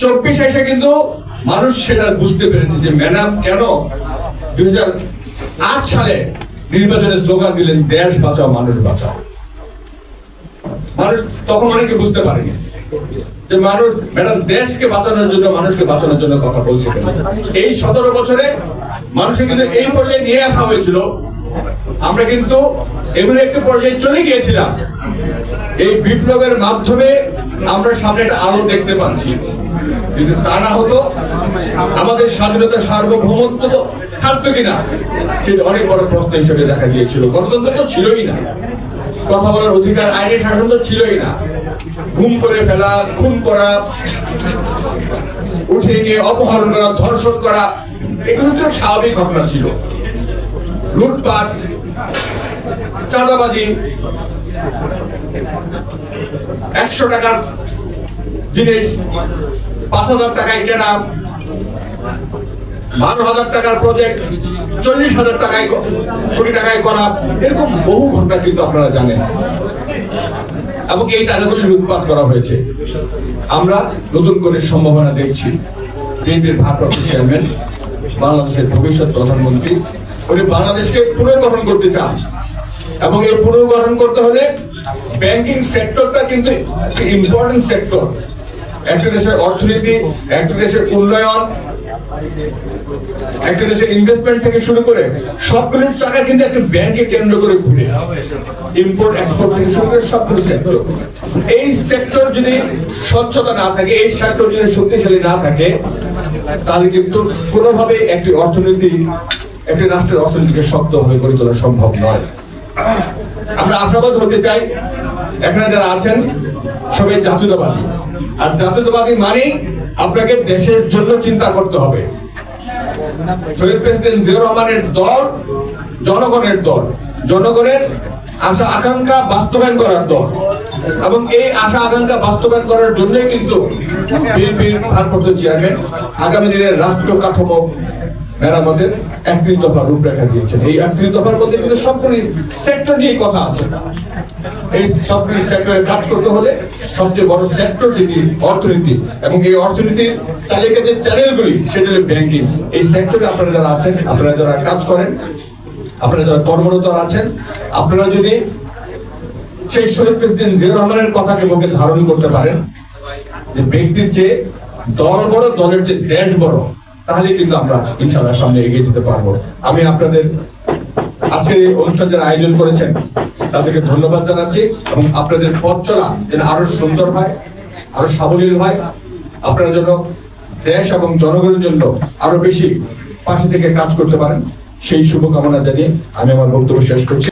চব্বিশ এসে কিন্তু মানুষ সেটা বুঝতে পেরেছে যে ম্যাডাম কেন দুই আট সালে নির্বাচনে স্লোগান দিলেন, দেশ বাঁচাও, মানুষ বাঁচাও। মানুষ তখন অনেকে বুঝতে পারেনি যে মানুষ, ম্যাডাম, দেশকে বাঁচানোর জন্য, মানুষকে বাঁচানোর জন্য কথা বলছে এই সতেরো বছরে মানুষকে কিন্তু এই পর্যায়ে নিয়ে আসা হয়েছিল। আমরা কিন্তু এমন একটু পর্যায়ে চলে গিয়েছিলাম। এই বিপ্লবের মাধ্যমে আমরা সামনে একটা আলো দেখতে পাচ্ছি। যদি তা না হতো, আমাদের স্বাধীনতা সার্বভৌমত্ব তো থাকতো কিনা সেটা অনেক বড় প্রশ্ন হিসেবে দেখা গিয়েছিল। গণতন্ত্র তো ছিলই না। কথা বলার অধিকার আইনি শাসন তো ছিলই না। গুম করে ফেলা, খুন করা উঠে নিয়ে অপহরণ করা, ধর্ষণ করা, এগুলো তো স্বাভাবিক ঘটনা ছিল। লুটপাট চাঁদাবাজি। একশো টাকার জিনিস, পাঁচ হাজার টাকায় কেনা, বারো হাজার টাকার প্রজেক্ট চল্লিশ হাজার টাকায় কোটি টাকায় করা, এরকম বহু ঘটনা কিন্তু আপনারা জানেন। এবং এই টাকাগুলি লুটপাট করা হয়েছে। আমরা নতুন করে সম্ভাবনা দেখছি। বিএনপির ভারপ্রাপ্ত চেয়ারম্যান বাংলাদেশের ভবিষ্যৎ প্রধানমন্ত্রী, উনি বাংলাদেশকে পুনর্গঠন করতে চান। এবং এই পুনর্গঠন করতে হলে ব্যাংকিং সেক্টরটা কিন্তু ইম্পর্টেন্ট সেক্টর একটা দেশের অর্থনীতি, একটা দেশের উন্নয়ন, একটা দেশের ইনভেস্টমেন্ট থেকে শুরু করে সবগুলোর টাকা কিন্তু একটা ব্যাংকে কেন্দ্র করে ঘুরে। ইম্পোর্ট এক্সপোর্ট থেকে শুরু করে সবগুলো সেক্টর এই সেক্টর যদি স্বচ্ছতা না থাকে, এই সেক্টর যদি শক্তিশালী না থাকে, তাহলে কিন্তু কোনোভাবে একটি অর্থনীতি, একটি রাষ্ট্রের অর্থনীতিকে শক্ত হয়ে গড়ে তোলা সম্ভব নয়। আমরা আশাবাদ হতে চাই, এখানে যারা আছেন, সবাই জাতীয়তাবাদী। আর জাতীয়তাবাদী মানে আপনাকে দেশের জন্য চিন্তা করতে হবে। দল, জনগণের দল, জনগণের আশা আকাঙ্ক্ষা বাস্তবায়ন করার দল। এবং এই আশা আকাঙ্ক্ষা বাস্তবায়ন করার জন্যই কিন্তু বিএনপির ভারপ্রাপ্ত চেয়ারম্যান, আগামী দিনের রাষ্ট্র কাঠামো মেরামতের একত্রিশ দফা রূপরেখা দিয়েছেন। এই একত্রিশ দফার মধ্যে কিন্তু সবগুলি সেক্টর নিয়ে কথা আছে। এই সবগুলি সেক্টরে কাজ করতে হলে সবচেয়ে বড় সেক্টর যেটি অর্থনীতি। এবং এই অর্থনীতির তালিকা যে চ্যানেলগুলি সেটা হলো ব্যাংকিং এই সেক্টরে আপনারা যারা আছেন, আপনারা যারা কাজ করেন, আপনারা যারা কর্মরত আছেন, আপনারা যদি সেই শহীদ প্রেসিডেন্ট জিয়া রহমানের কথাকে মুখে ধারণ করতে পারেন যে ব্যক্তির চেয়ে দল বড়, দলের চেয়ে দেশ বড়। তাহলে কিন্তু আমরা ইনশাআল্লাহ সামনে এগিয়ে যেতে পারব। আমি আপনাদের আজকে অনুষ্ঠান যারা আয়োজন করেছেন, তাদেরকে ধন্যবাদ জানাচ্ছি এবং আপনাদের পথ চলা যেন আরও সুন্দর হয়, আরও সাবলীল হয়, আপনারা যেন দেশ এবং জনগণের জন্য আরও বেশি পাশে থেকে কাজ করতে পারেন। সেই শুভকামনা জানিয়ে আমি আমার বক্তব্য শেষ করছি।